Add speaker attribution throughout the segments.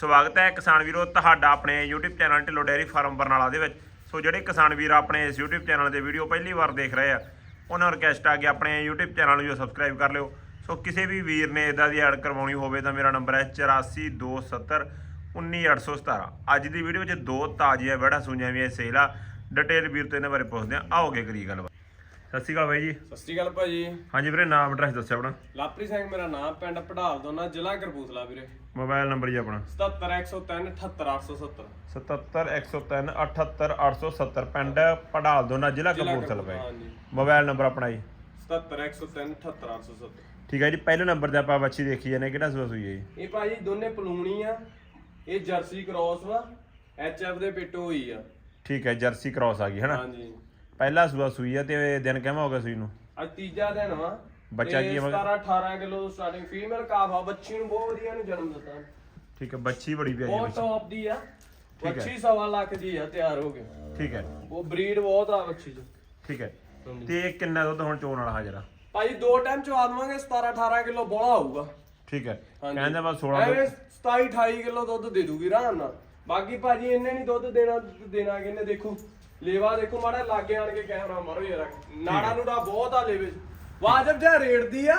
Speaker 1: ਸਵਾਗਤ ਹੈ ਕਿਸਾਨ ਵੀਰੋ ਤੁਹਾਡਾ ਆਪਣੇ YouTube channel Dhillon dairy farm Barnala ਦੇ ਵਿੱਚ। ਸੋ ਜਿਹੜੇ ਕਿਸਾਨ ਵੀਰ ਆਪਣੇ ਇਸ YouTube ਚੈਨਲ ਦੇ ਵੀਡੀਓ ਪਹਿਲੀ ਵਾਰ ਦੇਖ ਰਹੇ ਆ, ਉਹਨਾਂ ਨੂੰ ਰਿਕਵੈਸਟ ਆ ਕਿ ਆਪਣੇ YouTube ਚੈਨਲ ਨੂੰ ਜੋ ਸਬਸਕ੍ਰਾਈਬ ਕਰ ਲਿਓ। ਸੋ ਕਿਸੇ ਵੀ ਵੀਰ ਨੇ ਇਦਾਂ ਦੀ ਐਡ ਕਰਵਾਉਣੀ ਹੋਵੇ ਤਾਂ ਮੇਰਾ ਨੰਬਰ ਹੈ 8427 19817 ਅੱਜ ਦੀ ਵੀਡੀਓ ਵਿੱਚ ਦੋ ਤਾਜ਼ੀਆਂ ਵੜਾ ਸੁਣੀਆਂ ਵੀ ਸੇਲ ਆ ਡਿਟੇਲ ਵੀਰ ਤੋਂ ਇਹਨਾਂ ਬਾਰੇ ਪੁੱਛਦੇ ਆ ਆਓਗੇ ਕਰੀ ਗੱਲਬਾਤ। ਸਤਿ ਸ਼੍ਰੀ ਅਕਾਲ ਬਾਈ ਜੀ।
Speaker 2: ਸਤਿ ਸ਼੍ਰੀ ਅਕਾਲ ਭਾਜੀ।
Speaker 1: ਹਾਂਜੀ ਵੀਰੇ ਨਾਮ ਐਡਰੈਸ ਦੱਸਿਓ ਆਪਣਾ।
Speaker 2: ਲਾਪਰੀ ਸਿੰਘ ਮੇਰਾ ਨਾਮ ਪਿੰਡ ਪੜਾਲ ਦੋਨਾ ਜ਼ਿਲ੍ਹਾ ਕਰਪੂਥਲਾ ਵੀਰੇ।
Speaker 1: ਮੋਬਾਈਲ ਨੰਬਰ ਜੀ ਆਪਣਾ।
Speaker 2: 77103 78870
Speaker 1: 77103 78870 ਪਿੰਡ ਪੜਾਲ ਦੋਨਾ ਜ਼ਿਲ੍ਹਾ ਪਏ
Speaker 2: ਹਾਂਜੀ।
Speaker 1: ਮੋਬਾਈਲ ਨੰਬਰ ਆਪਣਾ ਜੀ।
Speaker 2: 77103 78870
Speaker 1: ਠੀਕ ਹੈ ਜੀ ਪਹਿਲੇ ਨੰਬਰ ਤੇ ਆਪਾਂ ਬੱਚੀ ਦੇਖੀ ਜਾਂਦੇ ਕਿਹੜਾ ਸੂਆ ਸੂਈ ਹੈ ਜੀ?
Speaker 2: ਇਹ ਭਾਜੀ ਦੋਨੇ ਪਲੂਣੀ ਆ ਇਹ ਜਰਸੀ ਕ੍ਰਾਸ ਵਾ ਐਚਐਫ ਦੇ ਪਿੱਟੋ ਹੋਈ ਆ।
Speaker 1: ਠੀਕ ਹੈ ਜਰਸੀ ਕ੍ਰਾਸ ਆ ਗਈ ਹਨਾ
Speaker 2: ਹਾਂਜੀ।
Speaker 1: ਪਹਿਲਾ ਸੂਆ ਸੂਈ ਆ ਤੇ ਦਿਨ ਕਿਵੇਂ ਹੋ ਗਿਆ ਸੂਈ ਨੂੰ?
Speaker 2: ਅੱਜ ਤੀਜਾ ਦਿਨ ਵਾ।
Speaker 1: ਬੱਚਾ ਕੀ ਹੈ ਮਗਰ?
Speaker 2: 17 18 ਕਿਲੋ ਸਟਾਰਟਿੰਗ ਫੀਮੇਲ ਕਾਫ ਆ। ਬੱਚੀ ਨੂੰ ਬਹੁਤ ਵਧੀਆ ਨੂੰ ਜਨਮ ਦਿੱਤਾ।
Speaker 1: ਠੀਕ ਹੈ ਬੱਚੀ ਬੜੀ ਪਿਆਰੀ ਹੈ
Speaker 2: ਬਹੁਤ
Speaker 1: ਬੱਚੀ।
Speaker 2: ਟੌਪ ਦੀ ਆ।
Speaker 1: ਹੈ।
Speaker 2: ਬੱਚੀ ਸਵਾ ਲੱਖ ਦੀ ਆ ਤਿਆਰ ਹੋ ਕੇ।
Speaker 1: ਠੀਕ ਹੈ
Speaker 2: ਉਹ ਬਰੀਡ ਬਹੁਤ ਆ ਬੱਚੀ ਚ
Speaker 1: ਠੀਕ ਹੈ। ਤੇ ਕਿੰਨਾ ਦੁੱਧ ਹੁਣ ਚੋਣ ਵਾਲਾ ਹਾਜ਼ਰ
Speaker 2: ਭਾਜੀ ਦੋ ਟਾਈਮ ਚਵਾ ਦਵਾਂਗੇ 17 18 ਕਿਲੋ ਬੋਲਾ ਹੋਊਗਾ।
Speaker 1: ਠੀਕ ਹੈ। ਕਹਿੰਦੇ ਬਸ 16
Speaker 2: ਐਵੇਂ
Speaker 1: ਦੁੱਧ
Speaker 2: 27 28 ਕਿਲੋ ਦੁੱਧ ਦੇ ਦੂਗੀ ਆਰਾਮ ਨਾਲ। ਬਾਕੀ ਭਾਜੀ ਇਹਨੇ ਨਹੀਂ ਦੁੱਧ ਦੇਣਾ ਦੇਣਾ ਕਿੰਨੇ ਦੇਖੋ। ਲੇਵਾ ਦੇਖੋ ਮਾੜਾ ਲਾਗੇ ਆਣ ਕੇ ਕੈਮਰਾ ਮਾਰੋ ਯਾਰ। ਨਾੜਾ ਨੂੜਾ ਬਹੁਤ ਆ ਲੇਵੇ 'ਚ। ਵਾਜਬ ਜਿਹਾ ਰੇਟ ਦੀ ਆ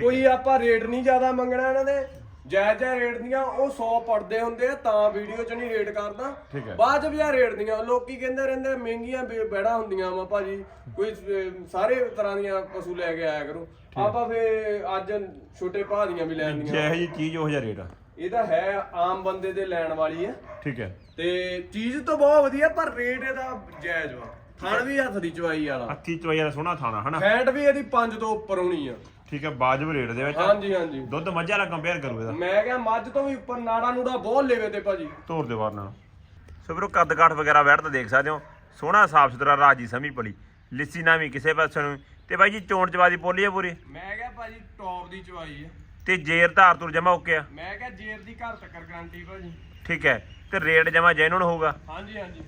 Speaker 2: ਕੋਈ ਆਪਾਂ ਰੇਟ ਨਹੀਂ ਜ਼ਿਆਦਾ ਮੰਗਣਾ ਇਹਨਾਂ ਦੇ। ਜਾਇਜ਼ ਜਿਹਾ ਰੇਟ ਦੀਆਂ ਉਹ 100 ਪੜਦੇ ਹੁੰਦੇ ਆ ਤਾਂ ਵੀਡੀਓ 'ਚ ਨਹੀਂ ਰੇਟ ਕਰਦਾ।
Speaker 1: ਠੀਕ ਹੈ।
Speaker 2: ਵਾਜਬ ਜਿਹਾ ਰੇਟ ਦੀਆਂ ਲੋਕੀ ਕਹਿੰਦੇ ਰਹਿੰਦੇ ਮਹਿੰਗੀਆਂ ਬੇ- ਬੈੜਾਂ ਹੁੰਦੀਆਂ ਵਾ ਭਾਜੀ। ਕੋਈ ਅਹ, ਸਾਰੇ ਤਰ੍ਹਾਂ ਦੀਆਂ ਪਸ਼ੂ ਲੈ ਕੇ ਆਇਆ ਕਰੋ। ਆਪਾਂ ਫੇ ਅੱਜ ਛੋਟੇ ਭਾਅ ਦੀਆਂ ਵੀ ਲੈਣੀਆਂ
Speaker 1: ਜਿਹੋ ਜੀ ਚੀਜ਼ ਉਹ ਜਿਹਾ ਰੇਟ ਆ।
Speaker 2: ਇਹ ਤਾਂ ਹੈ ਆਮ ਬੰਦੇ ਦੇ ਲੈਣ ਵਾਲੀ ਹੈ।
Speaker 1: ਠੀਕ ਹੈ।
Speaker 2: ਤੇ ਚੀਜ਼ ਤਾਂ ਬਹੁਤ ਵਧੀਆ ਪਰ ਰੇਟ ਇਹਦਾ ਜਾਇਜ਼ ਵਾ। ਥਣ ਵੀ ਹੱਥ ਦੀ ਚਵਾਈ ਵਾਲਾ।
Speaker 1: ਅੱਖੀ ਚਵਾਈ ਦਾ ਸੋਹਣਾ ਥਾਣਾ ਹਨਾ?
Speaker 2: ਫੈਟ ਵੀ ਇਹਦੀ 5 ਤੋਂ ਉੱਪਰ ਹੋਣੀ ਆ।
Speaker 1: ਠੀਕ ਹੈ ਬਾਜਬ ਰੇਟ ਦੇ ਵਿੱਚ।
Speaker 2: ਹਾਂਜੀ ਹਾਂਜੀ।
Speaker 1: ਦੁੱਧ ਮੱਝਾਂ ਨਾਲ ਕੰਪੇਅਰ ਕਰੂ ਇਹਦਾ।
Speaker 2: ਮੈਂ ਕਿਹਾ ਮੱਝ ਤੋਂ ਵੀ ਉੱਪਰ ਨਾੜਾ ਨੂੜਾ ਬਹੁਤ ਲੇਵੇ ਤੇ ਭਾਜੀ।
Speaker 1: ਤੋਰ ਦੇ ਵਾਰ ਨਾਲ। ਸੋ ਵੀਰੋ ਕੱਦ ਕਾਠ ਵਗੈਰਾ ਬੈਠ ਤਾਂ ਦੇਖ ਸਕਦੇ ਹੋ। ਸੋਹਣਾ ਸਾਫ਼ ਸੁਥਰਾ ਰਾਜੀ ਸਮੀ ਪਲੀ। ਲਿੱਸੀ ਨਾ ਵੀ ਕਿਸੇ ਪਾਸੇ ਨੂੰ। ਤੇ ਬਾਈ ਜੀ ਚੋਣ ਚਵਾ ਦੀ ਪੋਲੀ ਹੈ ਪੂਰੀ?
Speaker 2: ਮੈਂ ਕਿਹਾ ਭਾਜੀ ਟੌਪ ਦੀ ਚਵਾਈ ਆ।
Speaker 1: ਤੇ ਜੇਰ ਧਾਰ ਤੁਰ ਜਮਾ ਓਕੇ ਆ?
Speaker 2: ਮੈਂ ਕਿਹਾ ਜੇਰ ਦੀ ਘਰ ਤੱਕ ਗਾਰੰਟੀ ਭਾਜੀ।
Speaker 1: ਠੀਕ ਹੈ ਤੇ ਰੇਟ ਜਮਾ ਜੈਨੂਨ ਹੋਊਗਾ?
Speaker 2: ਹਾਂਜੀ ਹਾਂਜੀ।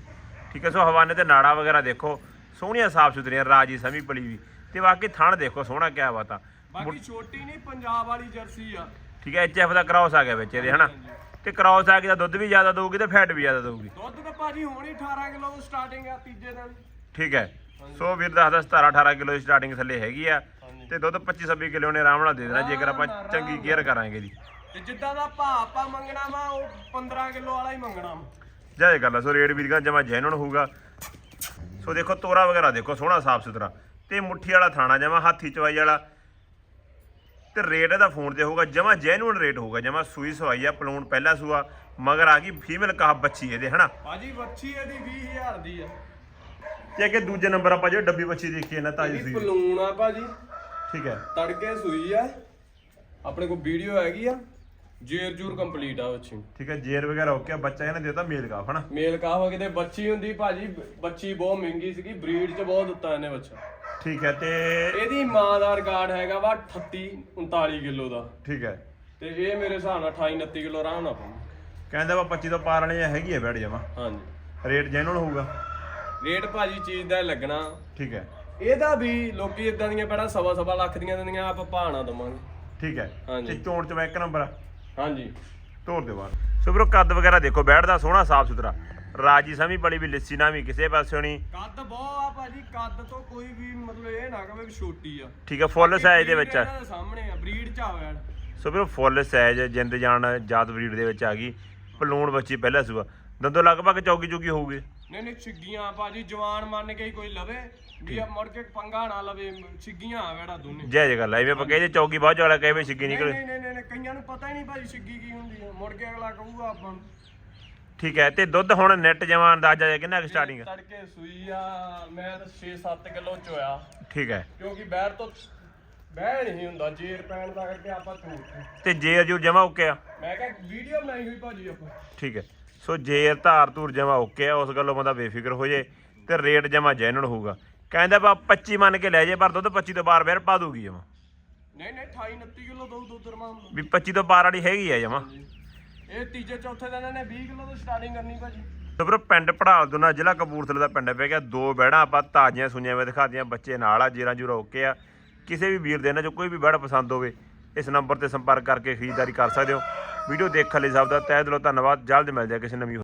Speaker 1: ਠੀਕ ਹੈ ਸੋ ਹਵਾਨੇ ਤੇ ਨਾੜਾ ਵਗੈਰਾ ਦੇਖੋ ਸੋਹਣੀਆਂ ਸਾਫ਼ ਸੁਥਰੀਆਂ ਰਾਜੀ ਸਮੀ ਪਲੀ ਵੀ। ਤੇ ਬਾਕੀ ਥਣ ਦੇਖੋ ਸੋਹਣਾ ਕਿਆ ਬਾਤ ਆ।
Speaker 2: ਬਾਕੀ ਛੋਟੀ ਨਹੀਂ ਪੰਜਾਬ ਵਾਲੀ ਜਰਸੀ ਆ।
Speaker 1: ਠੀਕ ਹੈ ਐਚਐਫ ਦਾ ਕ੍ਰਾਸ ਆ ਗਿਆ ਵਿੱਚ ਇਹਦੇ ਹਨਾ? ਤੇ ਕ੍ਰਾਸ ਆ ਗਿਆ ਦੁੱਧ ਵੀ ਜ਼ਿਆਦਾ ਦਊਗੀ ਤੇ ਫੈਟ ਵੀ ਜ਼ਿਆਦਾ ਦਊਗੀ।
Speaker 2: ਦੁੱਧ ਤਾਂ ਭਾਜੀ ਹੋਣੀ 18 ਕਿਲੋ ਤੋਂ ਸਟਾਰਟਿੰਗ ਆ ਤੀਜੇ ਦਿਨ।
Speaker 1: ਠੀਕ ਹੈ ਸੋ ਵੀਰ ਦੱਸਦਾ 17 18 ਕਿਲੋ ਦੀ ਸਟਾਰਟਿੰਗ ਥੱਲੇ ਹੈਗੀ ਆ। ਤੇ ਦੁੱਧ 25 26 ਕਿਲੋ ਨੇ ਆਰਾਮ ਨਾਲ ਦੇ ਦੇਣਾ ਜੇਕਰ ਆਪਾਂ ਚੰਗੀ ਕੇਅਰ ਕਰਾਂਗੇ ਜੀ।
Speaker 2: ਤੇ ਜਿੱਦਾਂ ਦਾ ਭਾਅ ਆਪਾਂ ਮੰਗਣਾ ਵਾ ਉਹ 15 ਕਿਲੋ ਵਾਲਾ ਹੀ ਮੰਗਣਾ ਵਾ।
Speaker 1: ਜਾਏ ਗੱਲ ਆ ਸੋ ਰੇਟ ਵੀਰ ਦਾ ਜਮਾ ਜੈਨੂਨ ਹੋਊਗਾ। ਸੋ ਦੇਖੋ ਤੋਰਾ ਵਗੈਰਾ ਦੇਖੋ ਸੋਹਣਾ ਸਾਫ਼ ਸੁਥਰਾ। ਤੇ ਮੁੱਠੀ ਵਾਲਾ ਥਾਣਾ ਜਮਾ ਹਾਥੀ ਚਵਾਈ ਵਾਲਾ। ਤੇ ਰੇਟ ਇਹਦਾ ਫੋਨ ਤੇ ਹੋਊਗਾ ਜਮਾ ਜੈਨੂਨ ਰੇਟ ਹੋਊਗਾ ਜਮਾ ਸੂਈ ਸਵਾਈ ਆ ਪਲੂਣ ਪਹਿਲਾ ਸੂਆ ਮਗਰ ਆ ਗਈ ਫੀਮੇਲ ਕਾਹ ਬੱਚੀ ਇਹਦੇ ਹਨਾ?
Speaker 2: ਭਾਜੀ ਬੱਚੀ ਇਹਦੀ 20000 ਦੀ ਆ।
Speaker 1: ਤੇ ਅੱਗੇ ਦੂਜੇ ਨੰਬਰ ਆਪਾਂ ਜਿਹੜੀ ਡੱਬੀ ਬੱਚੀ ਦੇਖੀ ਹੈ ਨਾ ਤਾਜੀ
Speaker 2: ਇਹਦੀ
Speaker 1: ਸੂਈ
Speaker 2: ਪਲੂਣ ਆ ਭਾਜੀ।
Speaker 1: ਠੀਕ ਹੈ।
Speaker 2: ਤੜਕੇ ਸੂਈ ਆ। ਆਪਣੇ ਕੋਲ ਵੀਡੀਓ ਹੈਗੀ ਆ। ਜੇਰ ਜੂਰ ਕੰਪਲੀਟ ਆ ਬੱਚੀ।
Speaker 1: ਠੀਕ ਹੈ ਜੇਰ ਵਗੈਰਾ ਓਕੇ ਆ। ਬੱਚਾ ਇਹਨੇ ਦੇਤਾ ਮੇਲ ਕਾਫ ਹਨਾ?
Speaker 2: ਮੇਲ ਕਾਹ ਕਿਤੇ ਬੱਚੀ ਹੁੰਦੀ ਭਾਜੀ ਬੱਚੀ ਬਹੁਤ ਮਹਿੰਗੀ ਸੀਗੀ ਬਰੀਡ 'ਚ ਬਹੁਤ ਦਿੱਤਾ ਇਹਨੇ ਬੱਚਾ।
Speaker 1: ਠੀਕ ਹੈ ਤੇ
Speaker 2: ਇਹਦੀ ਮਾਂ ਦਾ ਰਿਕਾਰਡ ਹੈਗਾ ਵਾ 38 39 ਕਿਲੋ ਦਾ।
Speaker 1: ਠੀਕ ਹੈ।
Speaker 2: ਤੇ ਇਹ ਮੇਰੇ ਹਿਸਾਬ ਨਾਲ 28 29 ਕਿਲੋ ਆਰਾਮ ਨਾਲ ਪਾਉਂ
Speaker 1: ਕਹਿੰਦਾ ਵਾ 25 ਤੋਂ ਪਾਰ ਵਾਲੀ ਹੈਗੀ ਹੈ ਬੈਠ ਜਾਵਾ।
Speaker 2: ਹਾਂਜੀ।
Speaker 1: ਰੇਟ ਜੈਨੂਨ ਹੋਊਗਾ?
Speaker 2: ਰੇਟ ਭਾਜੀ ਚੀਜ਼ ਦਾ ਲੱਗਣਾ।
Speaker 1: ਠੀਕ ਹੈ।
Speaker 2: ਇਹਦਾ ਵੀ ਲੋਕੀ ਇਦਾਂ ਦੀਆਂ ਬੜਾ ਸਵਾ ਸਵਾ ਲੱਖ ਦੀਆਂ ਦਿੰਦੀਆਂ ਆਪਾਂ ਭਾਣਾ ਦਵਾਂਗੇ।
Speaker 1: ਠੀਕ ਹੈ।
Speaker 2: ਹਾਂਜੀ।
Speaker 1: ਤੇ ਚੋਣ ਚ ਇੱਕ ਨੰਬਰ ਆ।
Speaker 2: ਹਾਂਜੀ।
Speaker 1: ਤੋਰ ਦੇ ਬਾਹਰ ਸੋ ਵੀਰੋ ਕੱਦ ਵਗੈਰਾ ਦੇਖੋ ਬੈਠਦਾ ਸੋਹਣਾ ਸਾਫ਼ ਸੁਥਰਾ। ਰਾਜੀ ਸਮੀ ਬੜੀ ਵੀ ਲਿੱਸੀ ਨਾ ਵੀ ਕਿਸੇ ਪਾਸਿਓਂ ਨਹੀਂ
Speaker 2: ਕੱਦ ਬਹੁਤ ਆ ਭਾਜੀ ਕੱਦ ਤੋਂ ਕੋਈ ਵੀ ਮਤਲਬ ਇਹ ਨਾ ਕਹੇ ਵੀ ਛੋਟੀ ਆ।
Speaker 1: ਠੀਕ ਹੈ ਫੁੱਲ ਸਾਈਜ਼ ਦੇ ਵਿੱਚ ਆ।
Speaker 2: ਇਹਨਾਂ ਸਾਹਮਣੇ ਆ ਬਰੀਡ ਚ ਆ ਵੈੜ
Speaker 1: ਸੋ ਵੀਰੋ ਫੁੱਲ ਸਾਈਜ਼ ਜਿੰਦ ਜਾਨ ਜਾਤ ਬਰੀਡ ਦੇ ਵਿੱਚ ਆ ਗਈ। ਪਲੂਣ ਬੱਚੀ ਪਹਿਲਾ ਸੂਆ। ਦੰਦੋ ਲਗਭਗ ਚੌਗੀ ਚੁਗੀ ਹੋਊਗੀ।
Speaker 2: ਨਹੀਂ ਨਹੀਂ ਛਿੱਗੀਆਂ ਭਾਜੀ ਜਵਾਨ ਮੰਨ ਕੇ ਹੀ ਕੋਈ ਲਵੇ ਵੀ ਆ ਮੁੜ ਕੇ ਪੰਗਾ ਨਾ ਲਵੇ ਛਿੱਗੀਆਂ ਆ ਵੈੜਾ ਦੋਨੇ।
Speaker 1: ਜੈ ਜੈ ਗੱਲ ਐਵੇਂ ਆਪਾਂ ਕਹਿੰਦੇ ਚੌਗੀ ਬਾਅਦ ਵਾਲਾ ਕਹੇ ਵੀ ਛਿੱਗੀ
Speaker 2: ਨਹੀਂ
Speaker 1: ਨਿਕਲੇ।
Speaker 2: ਨਹੀਂ ਨਹੀਂ ਨਹੀਂ, ਕਈਆਂ ਨੂੰ ਪਤਾ ਹੀ ਨਹੀਂ ਭਾਜੀ ਛਿੱਗੀ ਕੀ ਹੁੰਦੀ ਆ ਮੁੜ ਕੇ ਅਗਲਾ ਕਹੂਗਾ ਆਪਾਂ ਨੂੰ।
Speaker 1: ਠੀਕ ਹੈ ਤੇ ਦੁੱਧ ਹੁਣ ਨੈਟ ਜਮਾ ਅੰਦਾਜ਼ਾ ਹੈ ਕਿੰਨਾ ਕੁ ਸਟਾਰਟਿੰਗ
Speaker 2: ਤੜਕੇ ਸੂਈ ਆ ਮੈਂ ਤਾਂ 6-7 ਕਿਲੋ ਚੋਇਆ।
Speaker 1: ਠੀਕ ਹੈ।
Speaker 2: ਕਿਉਂਕਿ ਬੈਰ ਤੋਂ ਬਹਿ ਨਹੀਂ ਹੁੰਦਾ ਜੇਰ ਪੈਣ ਦਾ ਕਰਕੇ ਆਪਾਂ ਝੂਠ
Speaker 1: ਤੇ ਜੇਰ ਜੂਰ ਜਮਾ ਓਕੇ ਆ।
Speaker 2: ਮੈਂ ਕਿਹਾ ਵੀਡੀਓ ਬਣਾਈ ਹੋਈ ਭਾਜੀ ਆਪਾਂ।
Speaker 1: ਠੀਕ ਹੈ। ਸੋ ਜੇਰ ਧਾਰ ਧੂਰ ਜਮਾ ਓਕੇ ਆ ਉਸ ਗੱਲੋਂ ਬੰਦਾ ਬੇਫਿਕਰ ਹੋ ਜੇ ਤੇ ਰੇਟ ਜਮਾ ਜੈਨੂਨ ਹੋਊਗਾ। ਕਹਿੰਦਾ ਬਾ 25 ਮੰਨ ਕੇ ਲੈ ਜੇ ਪਰ ਦੁੱਧ 25 ਤੋਂ ਬਾਹਰ ਬੈਰ ਪਾ ਦੂਗੀ ਜਮਾ
Speaker 2: ਨਹੀਂ ਨਹੀਂ 28 29 ਕਿਲੋ ਦੋ ਦੋ ਦਰਮਾਨ
Speaker 1: ਵੀ 25 ਤੋਂ ਬਾਹਰ ਵਾਲੀ ਹੈਗੀ ਆ ਜਮਾ
Speaker 2: ਇਹ ਤੀਜੇ ਚੌਥੇ ਦਿਨ ਇਹਨੇ 20 ਕਿਲੋ ਤੋਂ ਸਟਾਰਟਿੰਗ ਕਰਨੀ ਭਾਜੀ।
Speaker 1: ਤੇ ਵੀਰੋ ਪਿੰਡ ਪੜਾਲ ਦੋਨਾ ਜ਼ਿਲ੍ਹਾ ਕਪੂਰਥਲੇ ਦਾ ਪਿੰਡ ਪੈ ਗਿਆ। ਦੋ ਬੈੜਾਂ ਆਪਾਂ ਤਾਜ਼ੀਆਂ ਸੁਈਆਂ ਵੇ ਦਿਖਾਦੀਆਂ ਬੱਚੇ ਨਾਲ ਆ ਜੀਰਾਂ ਜੂਰਾ ਓਕੇ ਆ। ਕਿਸੇ ਵੀ ਵੀਰ ਦੇ ਇਹਨਾਂ ਚੋਂ ਕੋਈ ਵੀ ਬੈੜ ਪਸੰਦ ਹੋਵੇ ਇਸ ਨੰਬਰ ਤੇ ਸੰਪਰਕ ਕਰਕੇ ਖਰੀਦਦਾਰੀ ਕਰ ਸਕਦੇ ਹੋ। ਵੀਡੀਓ ਦੇਖਣ ਲਈ ਸਭ ਦਾ ਤਹਿ ਦਿਲੋਂ ਧੰਨਵਾਦ। ਜਲਦ ਮਿਲਦੇ ਹਾਂ ਕਿਸੇ ਨਵੀਂ